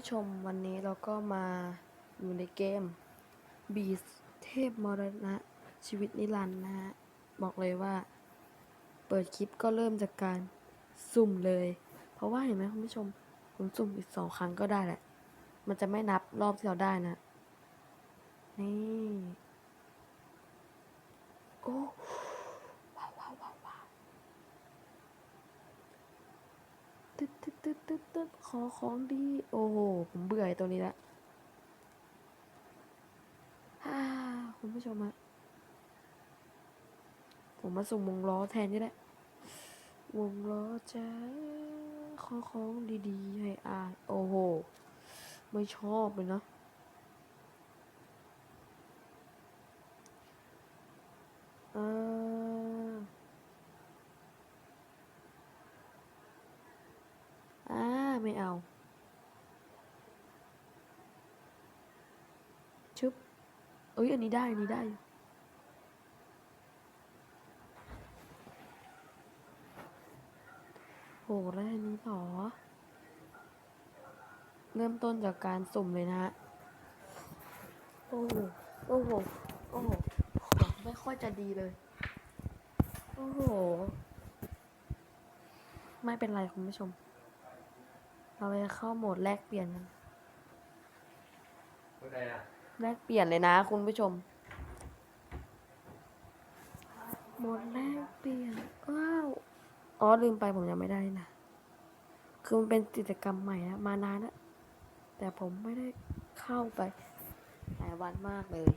ผู้ชมวันนี้เราก็มาอยู่ในเกมบีสเทพมรณะชีวิตนิรันดร์นะฮะ บอกเลยว่า เปิดคลิปก็เริ่มจากการสุ่มเลย เพราะว่าเห็นไหมคุณผู้ชม ผมสุ่มอีกสองครั้งก็ได้แหละ มันจะไม่นับรอบที่เราได้นะ นี่ โอ้ว้าวว้าวว้าวว้าว ตึ๊ดตึ๊ดตึ๊ดขอของดี โอ้โห ผมเบื่อไอ้ตัวนี้ละฮ่าคุณผู้ชมฮะผมมาสุ่มวงล้อแทนนี่แหละวงล้อจ้าขอของดีๆ ให้อ่านโอ้โห ไม่ชอบเลยเนาะเอออ่า ไม่เอาชึบเอ้ยอันนี้ได้ อันนี้ได้อยู่โหแล้วอันนี้หรอ เริ่มต้นจากการสุ่มเลยนะฮะ โอ้โห โอ้โห โอ้โห ไม่ค่อยจะดีเลย โอ้โห ไม่เป็นไรคุณผู้ชม เราไปเข้าโหมดแลกเปลี่ยนกันพูดอะไรอะแลกเปลี่ยนเลยนะคุณผู้ชม โหมดแลกเปลี่ยนว้าวอ๋อลืมไปผมยังไม่ได้นะ คือมันเป็นกิจกรรมใหม่นะมานานแล้วแต่ผมไม่ได้เข้าไปหลายวันมากเลย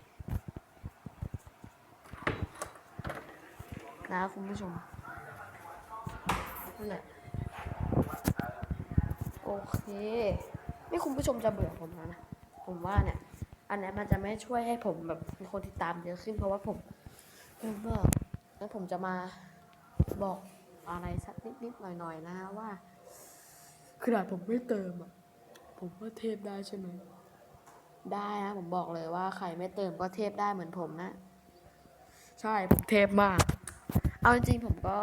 นะคุณผู้ชมนั่นแหละโอ เคนี่คุณผู้ชมจะเบื่อผมแล้วนะ ผมว่าเนี่ย อันเนี้ยมันจะไม่ช่วยให้ผมแบบมีคนติดตามเยอะขึ้นเพราะว่าผมผมก็แล้วผมจะมาบอกอะไรสักนิดๆหน่อยๆนะว่าขนาดผมไม่เติมอะ ผมก็เทพได้ใช่ไหม ได้นะผมบอกเลยว่าใครไม่เติมก็เทพได้เหมือนผมนะ ใช่ผมเทพมาก เอาจริงๆผมก็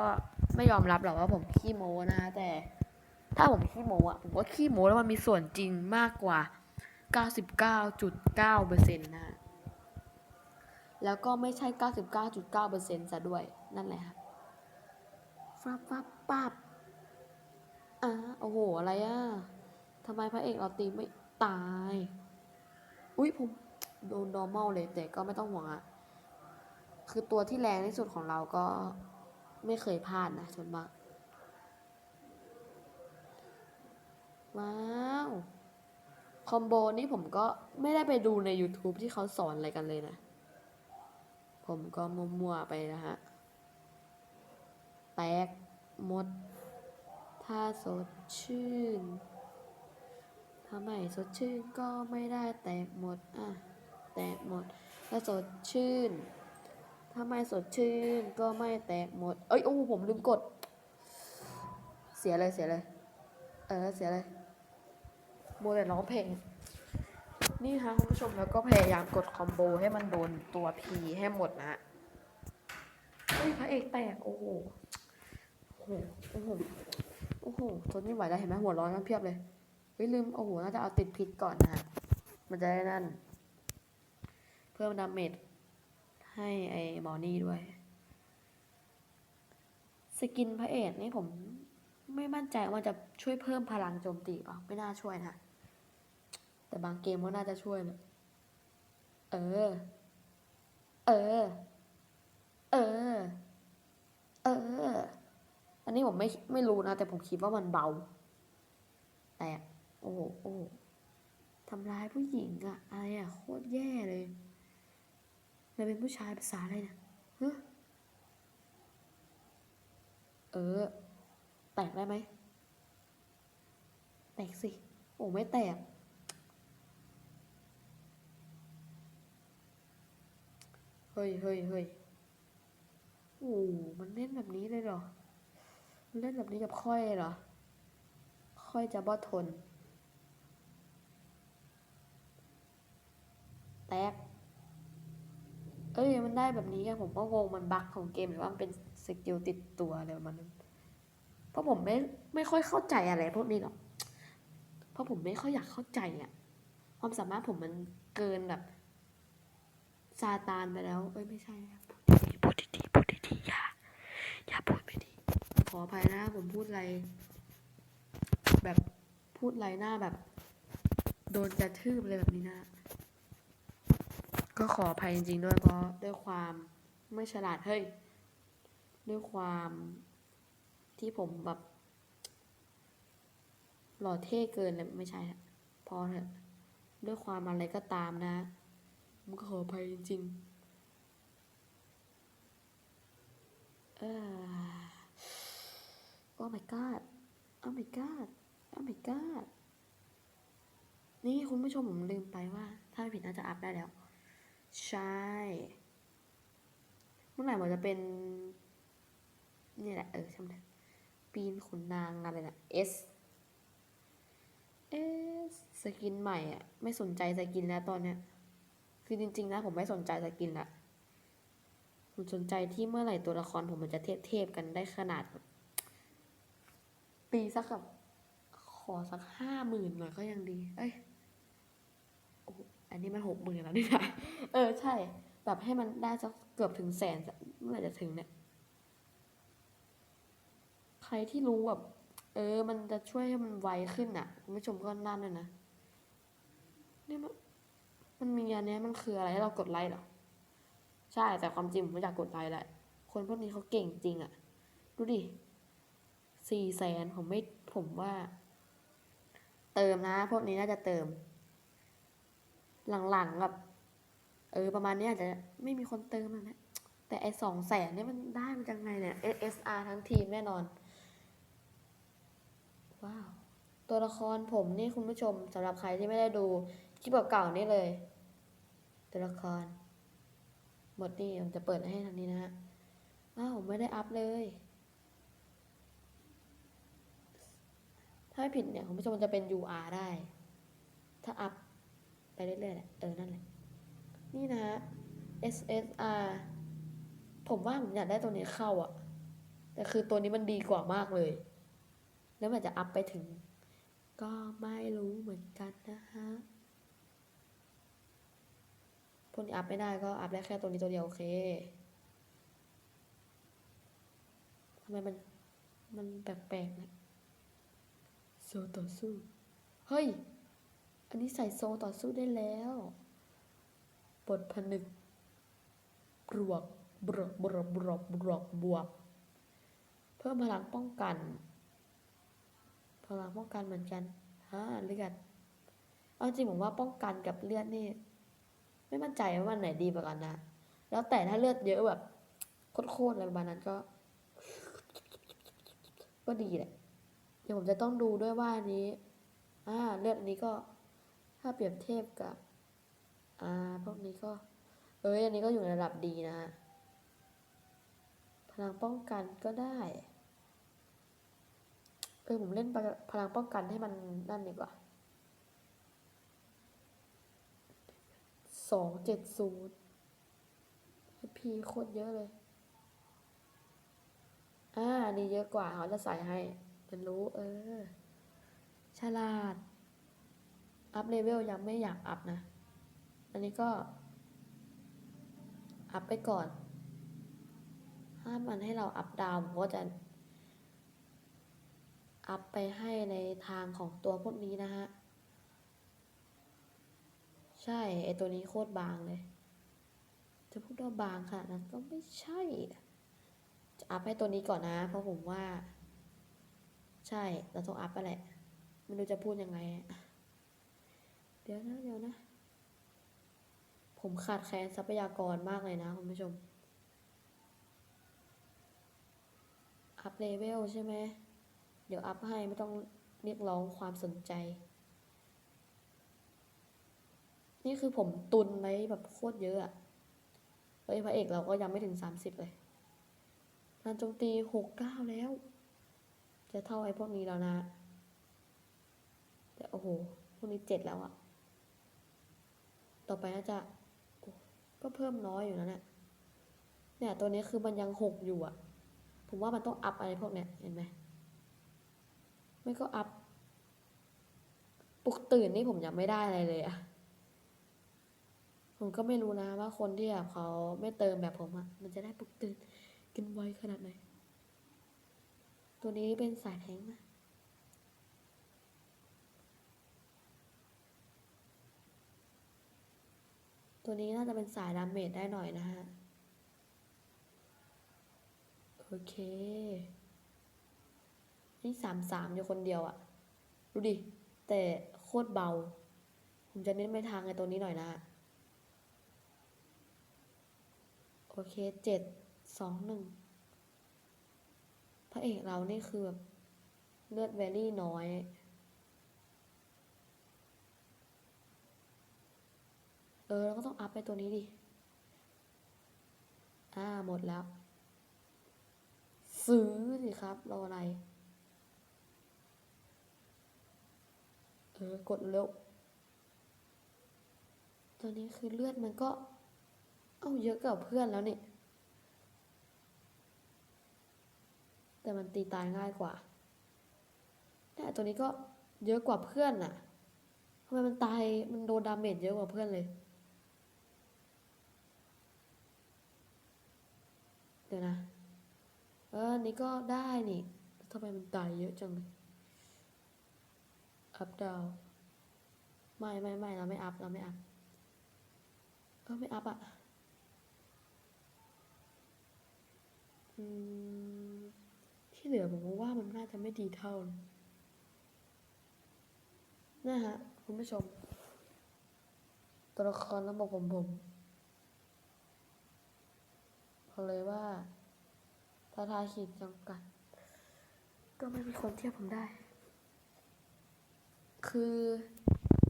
ไม่ยอมรับหรอกว่าผมขี้โม้นะแต่ ถ้าผมขี้โม้อะผมก็ขี้โม้แล้วมันมีส่วนจริงมากกว่า 99.9%นะแล้วก็ไม่ใช่ 99.9%ซะด้วยนั่นแหละค่ะฟับฟับปับอ่าโอ้โห อะไรอะทำไมพระเอกเราตีไม่ตาย อุ้ยผมโดน normal เลย แต่ก็ไม่ต้องห่วงอะคือตัวที่แรงที่สุดของเราก็ไม่เคยพลาดนะส่วนมาก ว้าว คอมโบนี้ผมก็ไม่ได้ไปดูใน YouTube ที่เขาสอนอะไรกันเลยนะ ผมก็มั่วๆไปนะฮะ แตกหมด ถ้าสดชื่นถ้าไม่สดชื่นก็ไม่ได้แตกหมด อะ แตกหมด ถ้าสดชื่นถ้าไม่สดชื่นก็ไม่แตกหมด เอ้ย โอ้ ผมลืมกด เสียเลย เสียเลย เออ เสียเลย โมแต่ร้องเพลง นี่ฮะคุณผู้ชมแล้วก็พยายามกดคอมโบให้มันโดนตัว P ให้หมดนะฮะเฮ้ยพระเอกแตกโอ้โหโอ้โหโอ้โหโอ้โหทนไม่ไหวแล้วเห็นไหมหัวร้อนกันเพียบเลยเฮ้ยลืมโอ้โหน่าจะเอาติดพิษก่อนนะมันจะได้นั่น เพิ่มดาเมจให้ไอ้หมอนี่ด้วย สกินพระเอกนี่ผมไม่มั่นใจว่าจะช่วยเพิ่มพลังโจมตีอะไม่น่าช่วยนะ แต่บางเกมก็น่าจะช่วยนะเออ เออ เออ เออ อันนี้ผมไม่ไม่รู้นะ แต่ผมคิดว่ามันเบา แต่โอ้โหโอ้โหทำร้ายผู้หญิงอะอะไรอะโคตรแย่เลยเราเป็นผู้ชายภาษาอะไรนะฮะเออ แตกได้ไหม แตกสิ โอ้ไม่แตก เฮ้ยเฮ้ยเฮ้ยโอ้มันเล่นแบบนี้เลยเหรอ เล่นแบบนี้กับค่อยเหรอ ค่อยจะบอทน แตก เอ้ย มันได้แบบนี้ไงผมก็งงมันบั๊กของเกมหรือว่ามันเป็นสกิลติดตัวอะไรประมาณนั้นเพราะผมไม่ไม่ค่อยเข้าใจอะไรพวกนี้หรอก เพราะผมไม่ค่อยอยากเข้าใจอะความสามารถผมมันเกินแบบ ซาตานไปแล้ว เอ้ยไม่ใช่พูดดีๆพูดดีๆอย่าอย่าพูดไม่ดี ขออภัยนะผมพูดอะไร แบบพูดไรหน้าแบบ โดนกระทืบอะไรแบบนี้นะ ก็ขออภัยจริงๆด้วยเพราะด้วยความไม่ฉลาดเฮ้ยด้วยความที่ผมแบบ หล่อเท่เกินเลยไม่ใช่พอเถอะด้วยความอะไรก็ตามนะ ผมก็ขออภัยจริงๆเออโอ้ my god โอ้ my god โอ้ my god นี่คุณผู้ชมผมลืมไปว่า ถ้าไม่ผิดน่าจะอัพได้แล้ว ใช่ เมื่อไหร่มันจะเป็น นี่แหละ เออใช่ไหมปีนขุนนางอะไรนะ S เอ๊ะสกินใหม่อะ ไม่สนใจสกินแล้วตอนเนี้ย คือจริง ๆ นะ ผมไม่สนใจสกินละผมสนใจที่เมื่อไหร่ตัวละครผมมันจะเทพๆกันได้ขนาดแบบปีสักแบบขอสักห้าหมื่นหน่อยก็ยังดี เอ้ยอันนี้มันหกหมื่นแล้วนี่นะเออใช่ แบบให้มันได้สักเกือบถึงแสนเมื่อไหร่จะถึงเนี่ย ใครที่รู้แบบ เออ มันจะช่วยให้มันไวขึ้นอะ คุณผู้ชมก็นั่นเลยนะ เนี่ยมัน มันมีอันเนี้ยมันคืออะไรให้เรากดไลค์เหรอ ใช่แต่ความจริงผมไม่อยากกดไลค์แหละ คนพวกนี้เขาเก่งจริงอะดูดิสี่แสนผมไม่ผมว่า เติมนะ พวกนี้น่าจะเติม หลังๆแบบเออประมาณนี้อาจจะไม่มีคนเติมแล้วนะแต่ไอสองแสนนี่มันได้มาจากไงเนี่ย SSR ทั้งทีมแน่นอน ว้าว ตัวละครผมนี่คุณผู้ชมสำหรับใครที่ไม่ได้ดูคลิปเก่าๆนี่เลย ตัวละครหมดนี่ผมจะเปิดให้ทางนี้นะฮะ อ้าวไม่ได้อัพเลย ถ้าไม่ผิดเนี่ยคุณผู้ชมจะเป็น UR ได้ ถ้าอัพไปเรื่อยๆแหละเออ นั่นแหละ นี่นะฮะ SSR ผมว่าผมอยากได้ตัวนี้เข้าอะแต่คือตัวนี้มันดีกว่ามากเลย แล้วมันจะอัพไปถึง ก็ไม่รู้เหมือนกันนะฮะ วกนี้อัพไม่ได้ก็อัพได้แค่ตัวนี้ตัวเดียวโอเคทำไมมัน มันแปลกๆนะโซต่อสู้ เฮ้ย อันนี้ใส่โซต่อสู้ได้แล้วบทผนึกบวกบวกบวกบวกบวกบวก เพิ่มพลังป้องกัน พลังป้องกันเหมือนกันฮ่าเลือดเอาจริงผมว่าป้องกันกับเลือดนี่ ไม่มั่นใจว่ามันไหนดีกว่ากันนะ แล้วแต่ถ้าเลือดเยอะแบบโคตรๆอะไรประมาณนั้นก็ ก็ดีแหละ เดี๋ยวผมจะต้องดูด้วยว่าอันนี้ อ่า เลือดอันนี้ก็ ถ้าเปรียบเทียบกับ อ่า พวกนี้ก็ เอ้ย อันนี้ก็อยู่ในระดับดีนะ พลังป้องกันก็ได้ เออผมเล่นพลังป้องกันให้มันนั่นดีกว่า สองเจ็ดศูนย์พีโคตรเยอะเลย อ่า นี่เยอะกว่าเขาจะใส่ให้เป็นรู้ เออ ฉลาด อัพเลเวลยังไม่อยากอัพนะ อันนี้ก็ อัพไปก่อนห้ามมันให้เราอัพดาวผมก็จะ อัพไปให้ในทางของตัวพวกนี้นะฮะ ใช่ ไอตัวนี้โคตรบางเลย จะพูดว่าบางขนาดนั้นก็ไม่ใช่ จะอัพให้ตัวนี้ก่อนนะ เพราะผมว่า ใช่เราต้องอัพไปแหละไม่รู้จะพูดยังไง เดี๋ยวนะเดี๋ยวนะ ผมขาดแคลนทรัพยากรมากเลยนะคุณผู้ชม อัพเลเวลใช่ไหม เดี๋ยวอัพให้ไม่ต้องเรียกร้องความสนใจ นี่คือผมตุนไว้แบบโคตรเยอะอะเฮ้ยพระเอกเราก็ยังไม่ถึงสามสิบเลยการโจมตีหกเก้าแล้ว จะเท่าไอ้พวกนี้แล้วนะ แต่โอ้โห พวกนี้เจ็ดแล้วอะต่อไปน่าจะก็เพิ่มน้อยอยู่นะเนี่ย เนี่ยตัวนี้คือมันยังหกอยู่อะผมว่ามันต้องอัพอะไรพวกเนี้ยเห็นไหม ไม่ก็อัพ ปลุกตื่นนี่ผมยังไม่ได้อะไรเลยอะ ผมก็ไม่รู้นะว่าคนที่แบบเขาไม่เติมแบบผมอะมันจะได้ปลุกตื่นกันไวขนาดไหน ตัวนี้เป็นสายแทงนะตัวนี้น่าจะเป็นสายดาเมจได้หน่อยนะฮะ โอเค นี่สามสามอยู่คนเดียวอะดูดิ แต่โคตรเบา ผมจะเน้นไปทางไอ้ตัวนี้หน่อยนะฮะ โอเคเจ็ดสองหนึ่งพระเอกเรานี่คือแบบเลือดแวรี่น้อยเออเราก็ต้องอัพไปตัวนี้ดิ อ่า หมดแล้ว ซื้อสิครับ รออะไร เออ กดเร็ว ตัวนี้คือเลือดมันก็ เอ้าเยอะกว่าเพื่อนแล้วนี่ แต่มันตีตายง่ายกว่าแต่ตัวนี้ก็เยอะกว่าเพื่อนน่ะทำไมมันตายมันโดนดาเมจเยอะกว่าเพื่อนเลย เดี๋ยวนะ เออนี่ก็ได้นี่ทำไมมันตายเยอะจังเลยอัพดาวไม่ไม่ไม่เราไม่อัพเราไม่อัพเออไม่อัพอะอืม ที่เหลือผมก็ว่ามันน่าจะไม่ดีเท่านะนะฮะคุณผู้ชม ตัวละครระบบผมผมบอกเลยว่าถ้าทายขีดจำกัด ก็ไม่มีคนเทียบผมได้ คือ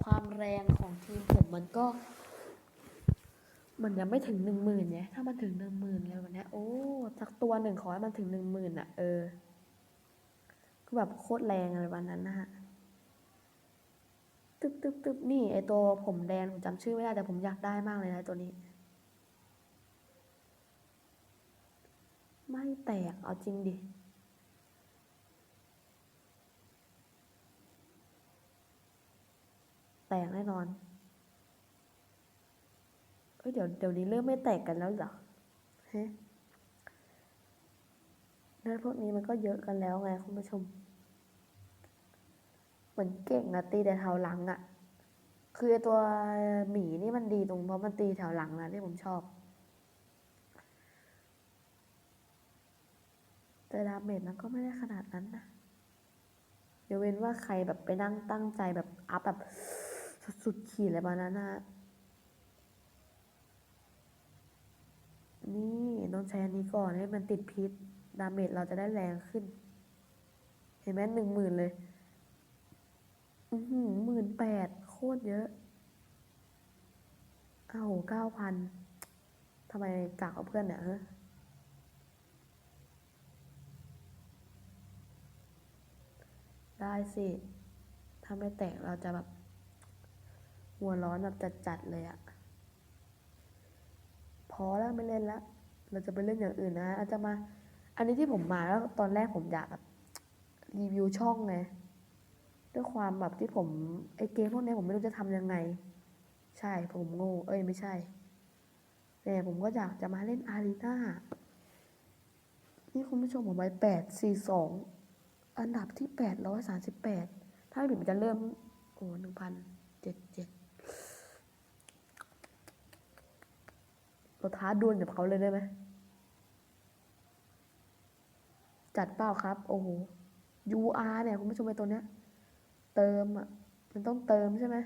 ความแรงของทีมผมมันก็ มันยังไม่ถึงหนึ่งหมื่นไงถ้ามันถึงหนึ่งหมื่นเลยวันนี้โอ้สักตัวหนึ่งขอให้มันถึงหนึ่งหมื่นอะ เออก็แบบโคตรแรงอะไรวันนั้นนะฮะตึ๊บตึ๊บตึ๊บนี่ไอตัวผมแดงผมจำชื่อไม่ได้แต่ผมอยากได้มากเลยนะตัวนี้ ไม่แตกเอาจริงดิแตกแน่นอน เอ้ยเดี๋ยวเดี๋ยวนี้เริ่มไม่แตกกันแล้วเหรอฮะเนื้อพวกนี้มันก็เยอะกันแล้วไงคุณผู้ชม เหมือนเก่งนะตีแต่แถวหลังอะ่ะคือตัวหมีนี่มันดีตรงเพราะมันตีแถวหลังนะที่ผมชอบ แต่ดาเมจมันก็ไม่ได้ขนาดนั้นนะเดี๋ยวเว้นว่าใครแบบไปนั่งตั้งใจแบบอัพแบบสุดๆขีดอะไรประมาณนั้นนะ นี่ต้องใช้อันนี้ก่อนให้มันติดพิษ ดาเมจเราจะได้แรงขึ้น เห็นไหมหนึ่งหมื่นเลย อือหือหมื่นแปดโคตรเยอะเอ้าเก้าพันทำไมกากกว่าเพื่อนเนี่ยฮะได้สิ ถ้าไม่แตกเราจะแบบ หัวร้อนแบบจัดๆเลยอะ พอแล้วไม่เล่นแล้วเราจะไปเล่นอย่างอื่นนะอาจจะมา อันนี้ที่ผมมาแล้วตอนแรกผมอยากรีวิวช่องไงด้วยความแบบที่ผมไอเกมพวกนี้ผมไม่รู้จะทำยังไง ใช่ผมโง่เอ้ยไม่ใช่แต่ผมก็อยากจะมาเล่นอารีนานี่คุณผู้ชมผมไปแปดสี่สองอันดับที่แปดร้อยสามสิบแปดถ้าผิดมันจะเริ่ม โอ้หนึ่งพันเจ็ดเจ็ด เราท้าดวลกับเขาเลยได้ไหม จัดเปล่าครับ โอ้โห UR เนี่ย คุณผู้ชมไปตัวเนี้ย เติมอะ มันต้องเติมใช่ไหม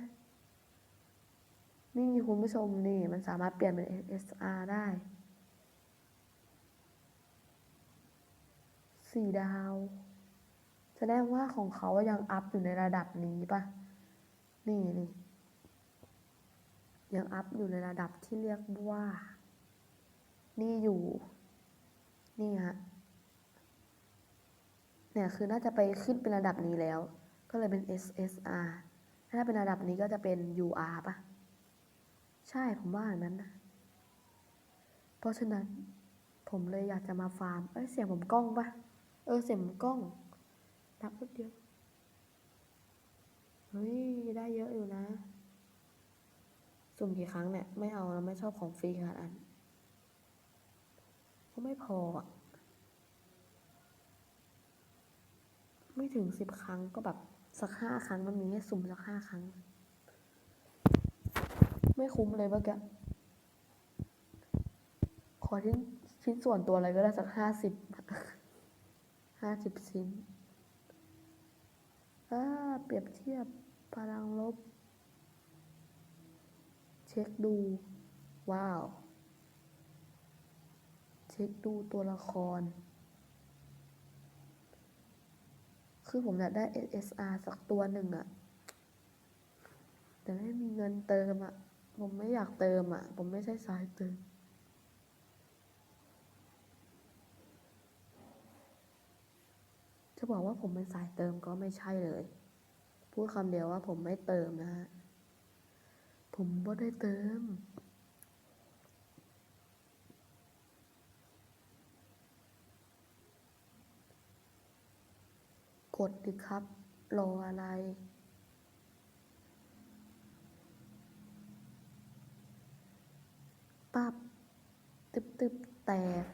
นี่คุณผู้ชมนี่ มันสามารถเปลี่ยนเป็น SR ได้สี่ดาว แสดงว่าของเขายังอัพอยู่ในระดับนี้ปะนี่นี่ยังอัพอยู่ในระดับที่เรียกว่า นี่อยู่ นี่ฮะ เนี่ยคือน่าจะไปขึ้นเป็นระดับนี้แล้ว ก็เลยเป็น SSR ถ้าเป็นระดับนี้ก็จะเป็น UR ปะใช่ผมว่าอย่างนั้นนะ เพราะฉะนั้นผมเลยอยากจะมาฟาร์ม เอ้ยเสียงผมกล้องปะเออเสียงผมกล้องดับแป๊บเดียวโอฮ้ยได้เยอะอยู่นะ สุ่มกี่ครั้งเนี่ย ไม่เอานะไม่ชอบของฟรีขนาดนั้น ก็ไม่พออะไม่ถึงสิบครั้งก็แบบสักห้าครั้งมันมีให้สุ่มสักห้าครั้ง ไม่คุ้มเลยเมื่อกี้ขอชิ้นชิ้นส่วนตัวอะไรก็ได้สักห้าสิบห้าสิบชิ้นอ่าเปรียบเทียบพลังลบ เช็คดู ว้าว เช็คดูตัวละคร คือผมอยากได้ SSR สักตัวหนึ่งอะแต่ไม่มีเงินเติมอะผมไม่อยากเติมอะผมไม่ใช่สายเติมจะบอกว่าผมเป็นสายเติมก็ไม่ใช่เลย พูดคำเดียวว่าผมไม่เติมนะฮะ ผมไม่ได้เติม กดดิครับ รออะไร ปับตึบตึบแตก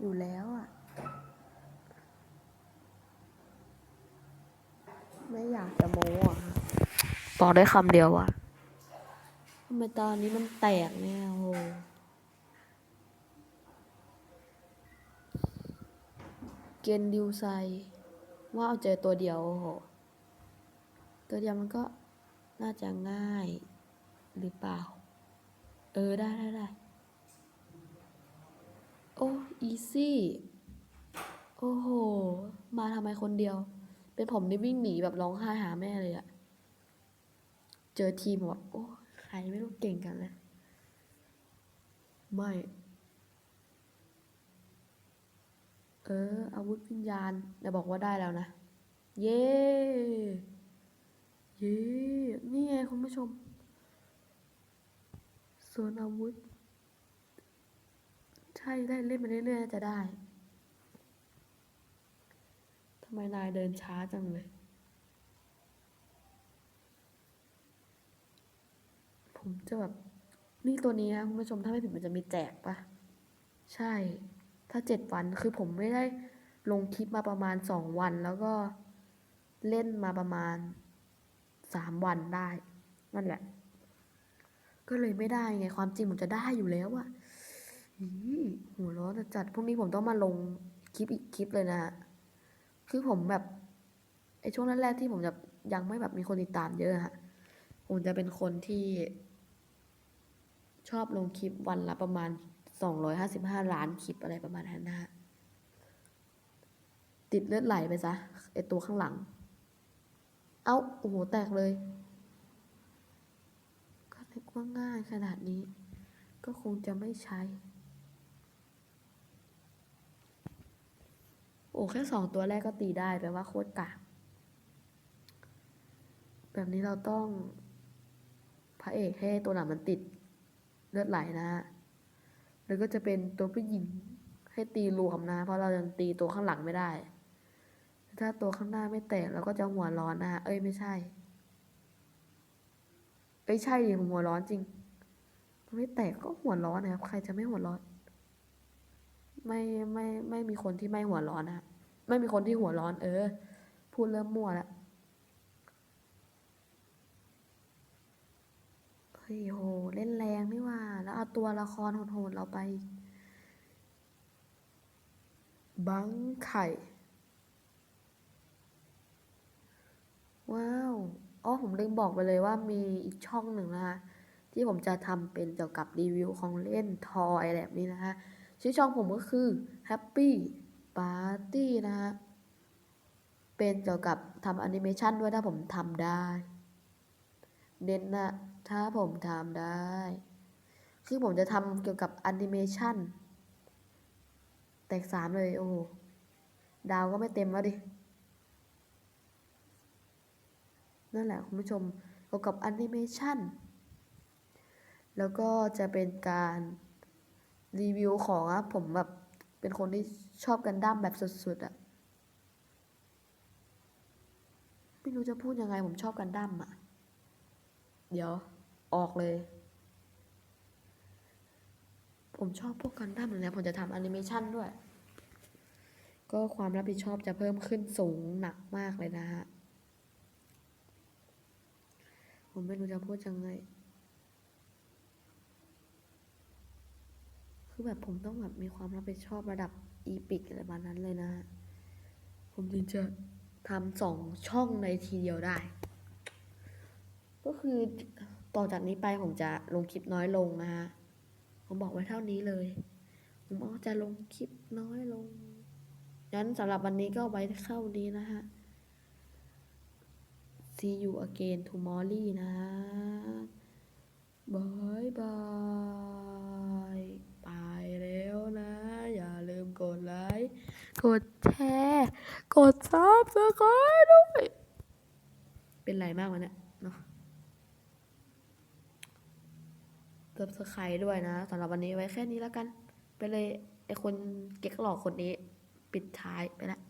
อยู่แล้วอะ ไม่อยากจะโม้อะฮะบอกได้คำเดียวอะทำไมตอนนี้มันแตกเนี่ยโอ้โห เกณฑ์ดิวไซว่าเอาเจอตัวเดียวโอ้โหตัวเดียวมันก็น่าจะง่ายหรือเปล่า เออ ได้ได้ได้โอ้อีซี่ โอ้โห มาทำไมคนเดียว เป็นผมนี่วิ่งหนีแบบร้องไห้หาแม่เลยอะเจอทีมแบบโอ้ ใครไม่รู้เก่งกันเลยไม่ เออ อาวุธวิญญาณแต่บอกว่าได้แล้วนะ เย้เย้นี่ไงคุณผู้ชม ส่วนอาวุธ ใช่ได้เล่นไปเรื่อยๆน่จะได้ทำไมนายเดินช้าจังเลยผมจะแบบนี่ตัวนี้นะคุณผู้ชมถ้าไม่ผิดมันจะมีแจกปะใช่ ถ้าเจ็ดวันคือผมไม่ได้ลงคลิปมาประมาณสองวัน แล้วก็เล่นมาประมาณสามวันได้นั่นแหละ ก็เลยไม่ได้ไงความจริงผมจะได้อยู่แล้วอะอีหัวร้อนอะจัดพรุ่งนี้ผมต้องมาลงคลิปอีกคลิปเลยนะคือผมแบบไอช่วงแรกๆที่ผมจะยังไม่แบบมีคนติดตามเยอะฮะผมจะเป็นคนที่ชอบลงคลิปวันละประมาณ สองร้อยห้าสิบห้าล้านคลิปอะไรประมาณนั้นนะฮะติดเลือดไหลไปซะไอตัวข้างหลัง เอ้า โอ้โห แตกเลย ก็นึกว่าง่ายขนาดนี้ ก็คงจะไม่ใช้ โอ้ แค่สองตัวแรกก็ตีได้แปลว่าโคตรกากแบบนี้เราต้องพระเอกให้ตัวหนังมันติดเลือดไหลนะฮะ แล้วก็จะเป็นตัวผู้หญิงให้ตีรวมนะ เพราะเรายังตีตัวข้างหลังไม่ได้ ถ้าตัวข้างหน้าไม่แตกเราก็จะหัวร้อนนะฮะเอ้ยไม่ใช่ เอ้ยใช่ดิผมหัวร้อนจริง ไม่แตกก็หัวร้อนนะครับ ใครจะไม่หัวร้อน ไม่ไม่ไม่มีคนที่ไม่หัวร้อนนะ ไม่มีคนที่หัวร้อน เออ พูดเริ่มมั่วแล้วเฮ้ยโห เล่นแรงนี่ว่า แล้วเอาตัวละครโหดๆเราไป บังไข่ ว้าวอ๋อผมลืมบอกไปเลยว่ามีอีกช่องหนึ่งนะคะ ที่ผมจะทำเป็นเกี่ยวกับรีวิวของเล่นทอยแบบนี้นะคะ ชื่อช่องผมก็คือ Happy Party นะฮะเป็นเกี่ยวกับทำแอนิเมชันด้วยถ้าผมทำได้ เน้นนะ ถ้าผมทำได้ คือผมจะทำเกี่ยวกับแอนิเมชันแตกสามเลย โอ้โดาวก็ไม่เต็มแล้วดิ นั่นแหละคุณผู้ชมเกี่ยวกับแอนิเมชันแล้วก็จะเป็นการรีวิวของอะผมแบบเป็นคนที่ชอบกันดั้มแบบสุดๆอะไม่รู้จะพูดยังไงผมชอบกันดั้มอะเดี๋ยว ออกเลย ผมชอบพวกกันดั้มอยู่แล้วผมจะทำแอนิเมชันด้วย ก็ความรับผิดชอบจะเพิ่มขึ้นสูงหนักมากเลยนะฮะ ผมไม่รู้จะพูดยังไง คือแบบผมต้องแบบมีความรับผิดชอบระดับอีพิกอะไรประมาณนั้นเลยนะฮะ ผมถึงจะทำสองช่องในทีเดียวได้ ก็คือ ต่อจากนี้ไปผมจะลงคลิปน้อยลงนะฮะผมบอกไว้เท่านี้เลย ผมจะลงคลิปน้อยลงงั้นสำหรับวันนี้ก็ไว้เข้านี้นะฮะ see you again tomorrow นะบายบายไปแล้วนะ อย่าลืมกดไลค์กดแชร์ กดซับสไครต์ด้วย เป็นไรมากวะเนี่ย เซับสไครด้วยนะสำหรับวันนี้ไว้แค่นี้แล้วกัน ไปเลยไอคนเก๊กหลอกคนนี้ ปิดท้ายไปแล้ว